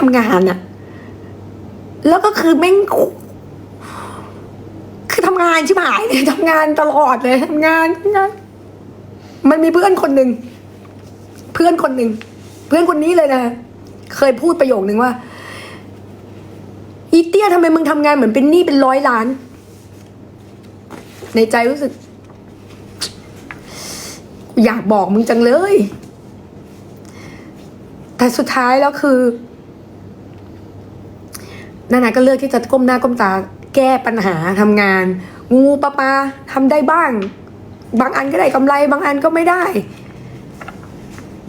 ทำงานอะแล้วก็คือแม่งคือทำงานชิบหายเลยทำงานตลอดเลยทำงานงาน มันมีเพื่อนคนหนึ่งเพื่อนคนหนึ่งเพื่อนคนนี้เลยนะเคยพูดประโยคนึงว่าอีเตี้ยทำไมมึงทำงานเหมือนเป็นหนี้เป็นร้อยล้าน ในใจรู้สึก อยากบอกมึงจังเลย แต่สุดท้ายแล้วคือ นานาก็เลือกที่จะก้มหน้าก้มตาแก้ปัญหาทำงาน งูปลาปลาทำได้บ้าง บางอันก็ได้กำไร บางอันก็ไม่ได้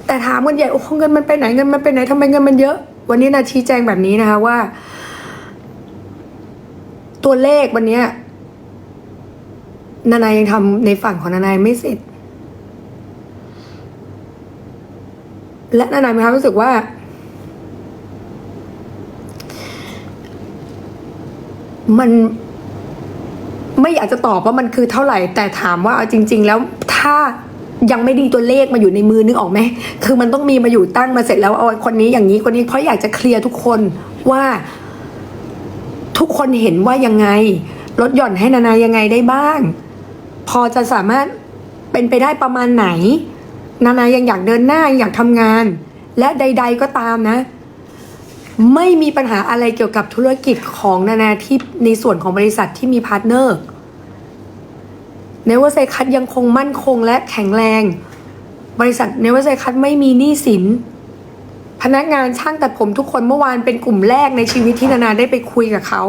แต่ถามกันใหญ่โอ้เงินมันไปไหนเงินมันไปไหนทำไมเงินมันเยอะ วันนี้นาชี้แจงแบบนี้นะคะว่า ตัวเลขวันนี้นานายังทำในฝั่งของนานาไม่เสร็จ และนานามีความรู้สึกว่า มันไม่อยากจะตอบว่ามันคือเท่าไหร่ แต่ถามว่าเอาจริง ๆ แล้วถ้ายังไม่ดีตัวเลขมาอยู่ในมือนึกออกไหมคือมันต้องมีมาอยู่ตั้งมาเสร็จแล้วเอาคนนี้อย่างนี้คนนี้เพราะอยากจะเคลียร์ทุกคนว่าทุกคนเห็นว่ายังไงลดหย่อนให้นานายังไงได้บ้าง พอจะสามารถเป็นไปได้ประมาณไหน นานายังอยากเดินหน้ายังอยากทำงาน และใด ๆก็ตามนะ ไม่มีปัญหาอะไรเกี่ยวกับธุรกิจของนานาที่ในส่วนของบริษัทที่มีพาร์ทเนอร์เนเวอร์เซคัตยังคงมั่นคงและแข็งแรง บริษัทเนเวอร์เซคัตไม่มีหนี้สิน พนักงานช่างตัดผมทุกคนเมื่อวานเป็นกลุ่มแรกในชีวิตที่นานาได้ไปคุยกับเขา